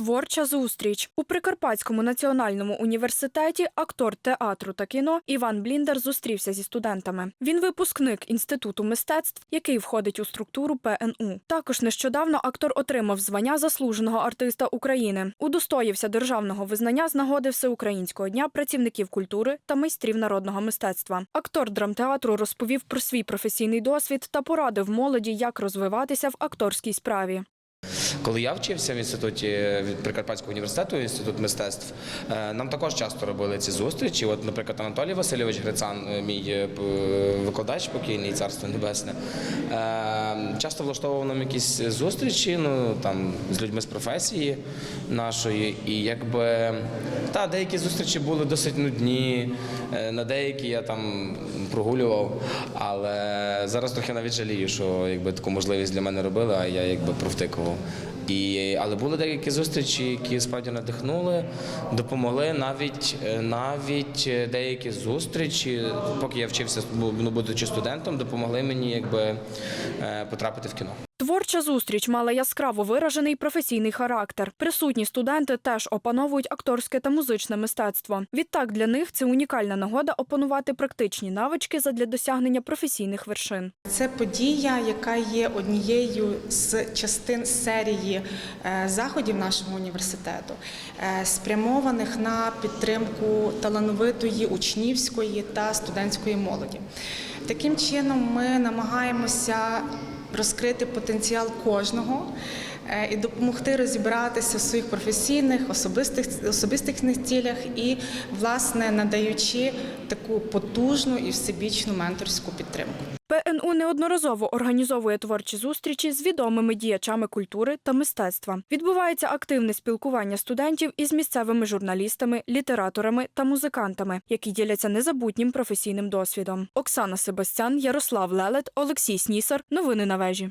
Творча зустріч у Прикарпатському національному університеті актор театру та кіно Іван Бліндер зустрівся зі студентами. Він випускник інституту мистецтв, який входить у структуру ПНУ. Також нещодавно актор отримав звання заслуженого артиста України. Удостоївся державного визнання з нагоди Всеукраїнського дня працівників культури та майстрів народного мистецтва. Актор драмтеатру розповів про свій професійний досвід та порадив молоді, як розвиватися в акторській справі. Коли я вчився в інституті від Прикарпатського університету, інститут мистецтв, е, нам також часто робили ці зустрічі. От, наприклад, Анатолій Васильович Грицан, е, мій е, викладач покійний, царство небесне, е, часто влаштовував нам якісь зустрічі, ну там з людьми з професії нашої. І якби та деякі зустрічі були досить нудні, е, на деякі я там прогулював, але зараз трохи навіть жалію, що якби таку можливість для мене робили, а я якби провтикував. І, але були деякі зустрічі, які справді надихнули, допомогли навіть е, навіть е, деякі зустрічі, поки я вчився, ну, будучи студентом, допомогли мені якби е, потрапити в кіно. Творча зустріч мала яскраво виражений професійний характер. Присутні студенти теж опановують акторське та музичне мистецтво. Відтак для них це унікальна нагода опанувати практичні навички задля досягнення професійних вершин. Це подія, яка є однією з частин серії е, заходів нашого університету, е, спрямованих на підтримку талановитої учнівської та студентської молоді. Таким чином, ми намагаємося розкрити потенціал кожного. е, І допомогти розібратися в своїх професійних, особистих особистих цілях і, власне, надаючи таку потужну і всебічну менторську підтримку. ПНУ неодноразово організовує творчі зустрічі з відомими діячами культури та мистецтва. Відбувається активне спілкування студентів із місцевими журналістами, літераторами та музикантами, які діляться незабутнім професійним досвідом. Оксана Себастян, Ярослав Лелет, Олексій Снісар. Новини на вежі.